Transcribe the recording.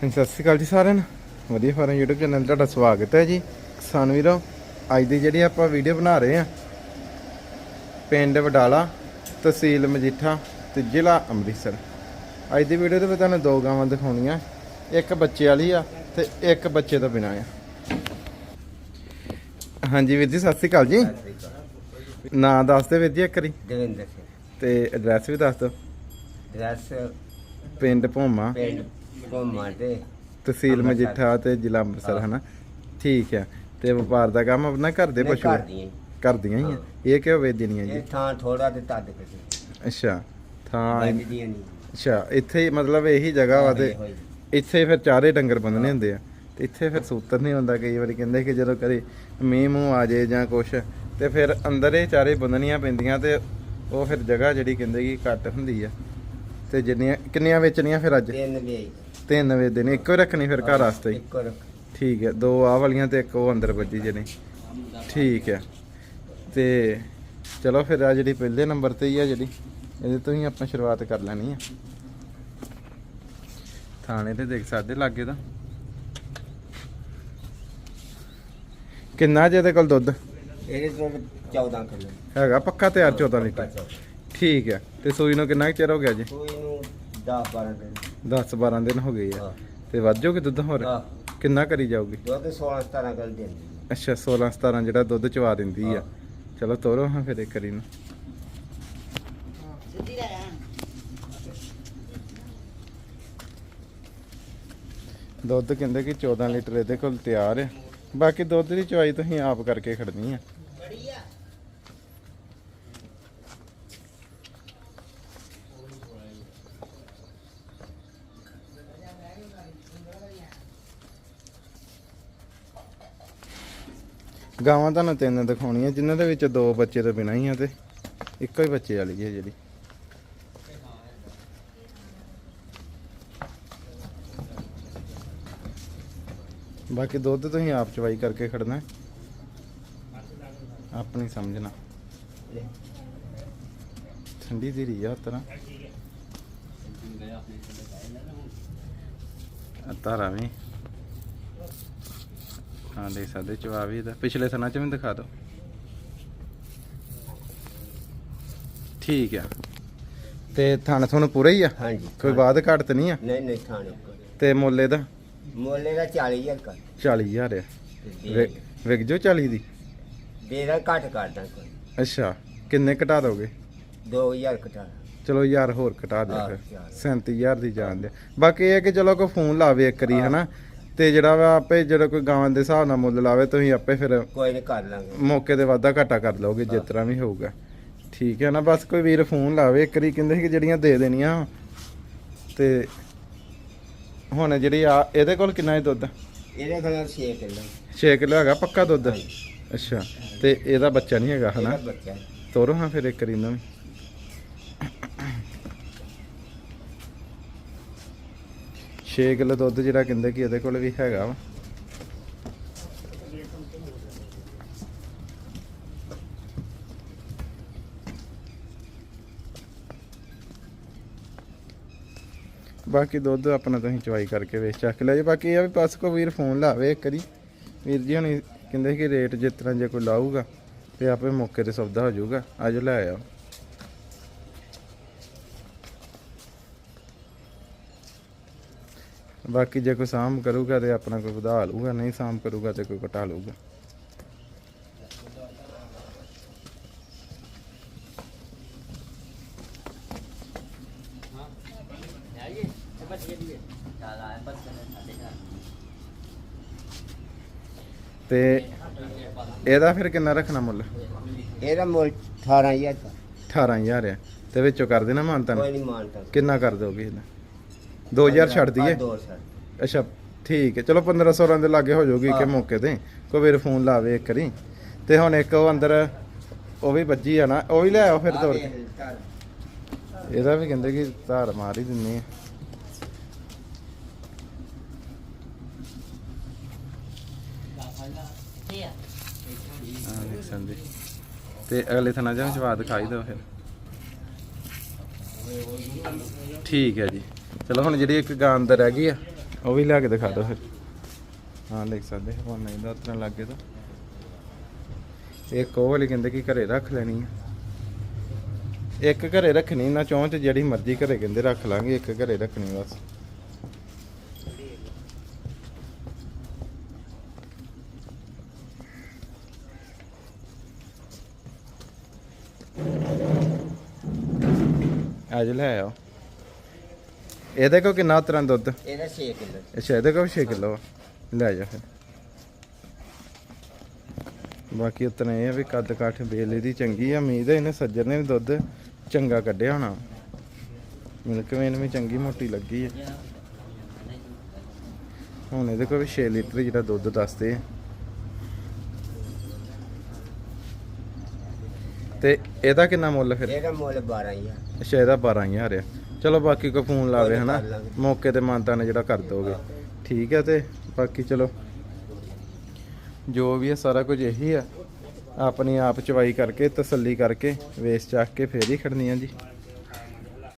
ਸਤਿ ਸ਼੍ਰੀ ਅਕਾਲ ਜੀ ਸਾਰਿਆਂ ਨੂੰ। ਵਧੀਆ ਫਾਰਮ YouTube ਚੈਨਲ ਤੁਹਾਡਾ ਸਵਾਗਤ ਹੈ ਜੀ। ਕਿਸਾਨ ਵੀਰੋ ਅੱਜ ਦੀ ਜਿਹੜੀ ਆਪਾਂ ਵੀਡੀਓ ਬਣਾ ਰਹੇ ਆ ਪਿੰਡ ਵਡਾਲਾ ਤਹਿਸੀਲ ਮਜੀਠਾ ਤੇ ਜ਼ਿਲ੍ਹਾ ਅੰਮ੍ਰਿਤਸਰ। ਅੱਜ ਦੀ ਵੀਡੀਓ ਦੇ ਵਿੱਚ ਤੁਹਾਨੂੰ ਦੋ ਗਾਵਾਂ ਦਿਖਾਉਣੀਆਂ ਇੱਕ ਬੱਚੇ ਵਾਲੀ ਆ ਤੇ ਇੱਕ ਬੱਚੇ ਤੋਂ ਬਿਨਾਂ ਆ। ਹਾਂਜੀ ਵੀਰ ਜੀ ਸਤਿ ਸ਼੍ਰੀ ਅਕਾਲ ਜੀ। ਨਾਂ ਦੱਸ ਦਿਓ ਵੀਰ ਜੀ ਇੱਕ ਵਾਰੀ। ਦਵਿੰਦਰ ਸਿੰਘ। ਤੇ ਐਡਰੈਸ ਵੀ ਦੱਸ ਦਿਓ। ਦਰਸ ਪਿੰਡ ਭੋਮਾ। ਪਿੰਡ ਘੁੰਮਾ ਤਹਿਸੀਲ। ਮਜੀਠਾ ਤੇ ਜ਼ਿਲ੍ਹਾ ਅੰਮ੍ਰਿਤਸਰ। ਹਨਾ? ਠੀਕ ਹੈ ਤੇ ਵਪਾਰ ਦਾ ਕੰਮ ਆਪਣਾ ਘਰ ਦੇ ਪਸ਼ੂ ਕਰਦੀ ਕਰਦੀਆਂ ਹੀ। ਆ। ਇਹ ਕਿਉਂ ਵੇਚਦੀਆਂ ਜੀ? ਇਹ ਥਾਂ ਥੋੜਾ ਤੇ ਤਦ ਕਿਸੇ। ਅੱਛਾ। ਥਾਂ ਵੱਜਦੀਆਂ ਨਹੀਂ। ਅੱਛਾ ਇੱਥੇ ਮਤਲਬ ਇਹੀ ਜਗ੍ਹਾ ਵਾ ਤੇ। ਇੱਥੇ ਫਿਰ ਚਾਰੇ ਡੰਗਰ ਬੰਨਣੇ ਹੁੰਦੇ ਆ। ਤੇ ਇੱਥੇ ਫਿਰ ਸੂਤਰ ਨਹੀਂ ਹੁੰਦਾ ਕਈ ਵਾਰੀ ਕਹਿੰਦੇ ਕਿ ਜਦੋਂ ਕਦੇ ਮੀਂਹ ਮੂੰਹ ਆ ਜੇ ਜਾਂ ਕੁਛ ਤੇ ਫਿਰ ਅੰਦਰ ਇਹ ਚਾਰੇ ਬੰਨਣੀਆਂ ਪੈਂਦੀਆਂ ਤੇ ਉਹ ਫਿਰ ਜਗ੍ਹਾ ਜਿਹੜੀ ਕਹਿੰਦੇ ਕਿ ਘੱਟ ਹੁੰਦੀ ਆ। ਤੇ ਜਿੰਨੀਆਂ ਕਿੰਨੀਆਂ ਵੇਚਣੀਆਂ ਫਿਰ ਅੱਜ? ਤਿੰਨ ਵੀ ਤਿੰਨ ਵੇਚਦੇ ਨੇ ਇੱਕੋ ਹੀ ਰੱਖਣੀ ਫਿਰ ਘਰ ਵਾਸਤੇ ਹੀ? ਇੱਕੋ ਰੱਖ। ਠੀਕ ਹੈ ਦੋ ਆਹ ਵਾਲੀਆਂ ਤੇ ਇੱਕ ਉਹ ਅੰਦਰ ਵੱਜੀ ਜਿਹੜੀ ਠੀਕ ਹੈ ਤੇ ਚਲੋ ਫਿਰ ਆ ਜਿਹੜੀ ਪਹਿਲੇ ਨੰਬਰ ਤੇ ਹੀ ਆ ਜਿਹੜੀ ਇਹਦੇ ਤੋਂ ਹੀ ਆਪਾਂ ਸ਼ੁਰੂਆਤ ਕਰ ਲੈਣੀ ਆ। ਥਾਣੇ ਤੇ ਦੇਖ ਸਕਦੇ ਲਾਗੇ ਤਾਂ। ਕਿੰਨਾ ਜੇ ਇਹਦੇ ਕੋਲ ਦੁੱਧ? ਇਹਦੇ ਤੋਂ 14 ਕਿਲੋ। ਹੈਗਾ ਪੱਕਾ ਤਿਆਰ 14 ਲੀਟਰ। ਠੀਕ ਹੈ ਤੇ ਸੂਈ ਨੂੰ ਕਿੰਨਾ ਕੁ ਚਿਰ ਹੋ ਗਿਆ ਜੀ? ਕੋਈ ਨੂੰ 10 12 ਦਿਨ। 10 12 ਦਿਨ ਹੋ ਗਏ ਆ। ਹਾਂ। ਤੇ ਵੱਧ ਜਾਓਗੇ ਦੁੱਧ ਹੋਰ? ਹਾਂ। ਕਿੰਨਾ ਕਰੀ ਜਾਊਗੀ ਦੁੱਧ 16 17 ਕਿਲੋ ਦਿੰਦੀ ਅੱਛਾ 16 17 ਜਿਹੜਾ ਦੁੱਧ ਚਵਾ ਦਿੰਦੀ ਆ। ਹਾਂ। ਚਲੋ ਤੋਰੋ ਹਾਂ ਫਿਰ ਇੱਕ ਵਾਰੀ ਨੂੰ। ਦੁੱਧ ਕਹਿੰਦੇ ਕਿ 14 ਲੀਟਰ ਇਹਦੇ ਕੋਲ ਤਿਆਰ ਹੈ ਬਾਕੀ ਦੁੱਧ ਦੀ ਚਵਾਈ ਤੁਸੀਂ ਆਪ ਕਰਕੇ ਖੜਨੀ ਆ। ਗਾਵਾਂ ਤੁਹਾਨੂੰ ਤਿੰਨ ਦਿਖਾਉਣੀਆਂ, ਜਿਨ੍ਹਾਂ ਦੇ ਵਿੱਚ ਦੋ ਬੱਚੇ ਤੋਂ ਬਿਨਾਂ ਹੀ ਆ ਤੇ ਇੱਕੋ ਹੀ ਬੱਚੇ ਵਾਲੀ ਹੈ ਜਿਹੜੀ। ਬਾਕੀ ਦੁੱਧ ਤੁਸੀਂ ਆਪ ਚਵਾਈ ਕਰਕੇ ਖੜਨਾ ਆਪਣੀ ਸਮਝਣਾ। ਠੰਡੀ ਦੀ ਰਹੀ ਆ ਤਰ੍ਹਾਂ ਆ ਤਾਰਾ ਵੀ। ਹਾਂ ਦੇ ਸਕਦੇ ਚਵਾ ਵੀ ਇਹਦਾ। ਪਿਛਲੇ ਸਨਾਂ ਚ ਵੀ ਦਿਖਾ ਦਿਓ। ਠੀਕ ਆ। ਤੇ ਥਣ ਥਣ ਪੂਰਾ ਹੀ ਆ? ਹਾਂਜੀ। ਕੋਈ ਬਾਤ ਘੱਟ ਤੇ ਨਹੀਂ ਆ? ਨਹੀਂ ਨਹੀਂ ਥਾਣੇ ਤੇ ਮੁੱਲ ਇਹਦਾ? ਮੋਲੇ ਦਾ 40000 ਕਰ 40000 ਆ। ਵਿਕ- ਵਿਕ ਜੋ 40 ਦੀ? ਦੇਦਾ ਘੱਟ ਕਰਦਾ ਕੋਈ। ਅੱਛਾ ਕਿੰਨੇ ਘਟਾ ਦੋਗੇ? 2000 ਘਟਾ ਚਲੋ ਯਾਰ ਹੋਰ ਘਟਾ ਹਾਂ, ਫਿਰ। ਯਾਰ। 37000 ਦੀ ਜਾਣ ਦੇ ਬਾਕੀ ਇਹ ਹੈ ਕਿ ਚਲੋ ਕੋਈ ਫੋਨ ਲਾਵੇ ਇੱਕ ਵਾਰੀ। ਹਨਾ? ਤੇ ਜਿਹੜਾ ਵਾ ਆਪੇ ਜਿਹੜਾ ਕੋਈ ਗਾਵਾਂ ਦੇ ਹਿਸਾਬ ਨਾਲ ਮੁੱਲ ਲਾਵੇ ਤੁਸੀਂ ਆਪੇ ਫਿਰ ਕੋਈ ਨਹੀਂ ਕਰ ਲਾਂਗੇ। ਮੌਕੇ ਤੇ ਵਾਧਾ ਘਾਟਾ ਕਰ ਲਓਗੇ ਜਿਸ। ਤਰ੍ਹਾਂ ਵੀ ਹੋਊਗਾ। ਠੀਕ ਹੈ ਨਾ ਬਸ ਕੋਈ ਵੀਰ ਫੋਨ ਲਾਵੇ ਇੱਕ ਵਾਰੀ ਕਹਿੰਦੇ ਸੀ ਕਿ ਜਿਹੜੀਆਂ ਦੇ ਦੇਣੀਆਂ। ਤੇ ਹੁਣ ਜਿਹੜੀ ਆ ਇਹਦੇ ਕੋਲ ਕਿੰਨਾ ਹੈ ਦੁੱਧ? ਇਹਦੇ ਕੋਲ 6 ਕਿਲੋ। 6 ਕਿਲੋ ਹੈਗਾ ਪੱਕਾ ਦੁੱਧ। ਅੱਛਾ ਤੇ ਇਹਦਾ ਬੱਚਾ ਨਹੀਂ ਹੈਗਾ ਹਨਾ? ਬੱਚਾ। ਤੋਰੋ ਹਾਂ ਫਿਰ ਇੱਕ ਵਾਰੀ ਇਹਨਾਂ ਨੂੰ। ਛੇ ਕਿਲੋ ਦੁੱਧ ਜਿਹੜਾ ਕਹਿੰਦੇ ਕਿ ਇਹਦੇ ਕੋਲ ਵੀ ਹੈਗਾ ਵਾ। ਬਾਕੀ ਦੁੱਧ ਆਪਣਾ ਤੁਸੀਂ ਚੁਆਈ ਕਰਕੇ ਵੇਚ ਚੱਕ ਲਿਆ ਜੇ। ਬਾਕੀ ਇਹ ਆ ਵੀ ਪਾਸ ਕੋ ਵੀਰ ਫੋਨ ਲਾਵੇ ਇੱਕ ਵਾਰੀ ਵੀਰ ਜੀ ਹੁਣੀ ਕਹਿੰਦੇ ਕਿ ਰੇਟ ਜਿਸ ਤਰ੍ਹਾਂ ਜੇ ਕੋਈ ਲਾਊਗਾ ਤੇ ਆਪੇ ਮੌਕੇ ਤੇ ਸੌਦਾ ਹੋ ਜਾਊਗਾ। ਆਜੋ ਲੈ ਆਓ। ਬਾਕੀ ਜੇ ਕੋਈ ਸਾਮ ਕਰੂਗਾ ਤੇ ਆਪਣਾ ਕੋਈ ਵਧਾ ਲਊਗਾ ਨਹੀਂ ਸਾਮ ਕਰੂਗਾ ਤੇ ਕੋਈ ਘਟਾ ਲਊਗਾ। ਤੇ ਇਹਦਾ ਫਿਰ ਕਿੰਨਾ ਰੱਖਣਾ ਮੁੱਲ? ਇਹਦਾ ਮੁੱਲ 18000 ਦਾ। 18000 ਆ। ਤੇ ਵਿੱਚੋਂ ਕਰ ਦੇਣਾ ਮਾਨਤਾ ਕੋਈ ਨਹੀਂ ਮਾਨਤਾ। ਕਿੰਨਾ ਕਰ ਦੋਗੇ ਇਹਦਾ? 2000 ਛੱਡ ਦਈਏ? ਦੋ ਛੱਡ ਅੱਛਾ ਠੀਕ ਹੈ। ਚਲੋ 1500 ਰਾਂ ਦੇ ਲਾਗੇ ਹੋ ਜਾਊਗੀ ਕਿ। ਮੌਕੇ ਤੇ। ਕੋਈ ਵੀਰ ਫੋਨ ਲਾਵੇ ਇੱਕ ਵਾਰੀ। ਤੇ ਹੁਣ ਇੱਕ ਉਹ ਅੰਦਰ ਉਹ ਵੀ ਵੱਜੀ ਆ ਨਾ ਉਹ ਵੀ ਲੈ ਆਓ ਫਿਰ ਤੋਰ ਕੇ। ਇਹਦਾ ਵੀ ਕਹਿੰਦੇ ਕਿ ਧਾਰ ਮਾਰ ਹੀ ਦਿੰਨੇ ਆ। ਸਕਦੇ ਤੇ ਅਗਲੇ ਥਣਾ ਜਾਂ ਜਵਾਬ ਦਿਖਾਈ ਦਿਓ ਫਿਰ। ਠੀਕ ਹੈ ਜੀ। ਚਲੋ ਹੁਣ ਜਿਹੜੀ ਇੱਕ ਗਾਂ ਅੰਦਰ ਰਹਿ ਗਈ ਆ, ਉਹ ਵੀ ਲਿਆ ਕੇ ਦਿਖਾ ਦਿਓ ਫਿਰ। ਹਾਂ, ਦੇਖ ਸਕਦੇ ਹੋ ਨਹੀਂ ਦਾ ਉਤਰਨ ਲੱਗੇ ਤਾਂ। ਇੱਕ ਉਹ ਵਾਲੀ ਕਹਿੰਦੇ ਕਿ ਘਰੇ ਰੱਖ ਲੈਣੀ ਆ। ਇੱਕ ਘਰੇ ਰੱਖਣੀ ਨਾ ਚੌਂ ਚ ਜਿਹੜੀ ਮਰਜ਼ੀ ਘਰੇ ਕਹਿੰਦੇ ਰੱਖ ਲਾਂਗੇ, ਇੱਕ ਘਰੇ ਰੱਖਣੀ ਬਸ। ਅੱਜ ਲੈ ਆਓ। ਇਹਦੇ ਕੋ ਕਿੰਨਾ ਤਰ੍ਹਾਂ ਦੁੱਧ। ਇਹਦਾ 6 ਕਿਲੋ। ਅੱਛਾ ਇਹਦੇ ਕੋਲ 6 ਕਿਲੋ ਲੈ ਜਾ ਫਿਰ। ਬਾਕੀ ਉਤਨਾ ਇਹ ਵੀ ਕੱਦ ਕਾਠ ਬੇਲੇ ਦੀ ਚੰਗੀ ਆ ਉਮੀਦ ਹੈ ਇਹਨੇ ਸੱਜਰ ਨੇ ਵੀ ਦੁੱਧ ਚੰਗਾ ਕੱਢਿਆ ਹੋਣਾ। ਮਿਲਕ ਵੇਨ ਵੀ ਚੰਗੀ ਮੋਟੀ ਲੱਗੀ ਹੈ ਹੁਣ ਇਹਦੇ ਕੋਲ ਵੀ 6 ਲੀਟਰ ਜਿਹੜਾ ਦੁੱਧ ਦੱਸਦੇ ਆ। ਤੇ ਇਹਦਾ ਕਿੰਨਾ ਮੁੱਲ ਫਿਰ? ਇਹਦਾ ਮੁੱਲ 12000 ਅੱਛਾ ਇਹਦਾ 12000 ਆ। ਚਲੋ ਬਾਕੀ ਕੋ ਫੋਨ ਲਾਵੇ ਕੋਈ ਹਨਾ। ਮੌਕੇ ਤੇ ਮਾਨਤਾ ਨੇ ਜਿਹੜਾ ਕਰ ਦੋਗੇ। ਠੀਕ ਹੈ ਤੇ ਬਾਕੀ ਚਲੋ। ਜੋ ਵੀ ਹੈ ਸਾਰਾ ਕੁਝ ਇਹੀ ਆ। ਆਪਣੀ ਆਪ ਚਵਾਈ ਕਰਕੇ ਤਸੱਲੀ ਕਰਕੇ ਵੇਸ ਚੱਕ ਕੇ ਫੇਰ ਹੀ ਖੜਨੀ ਆ ਜੀ।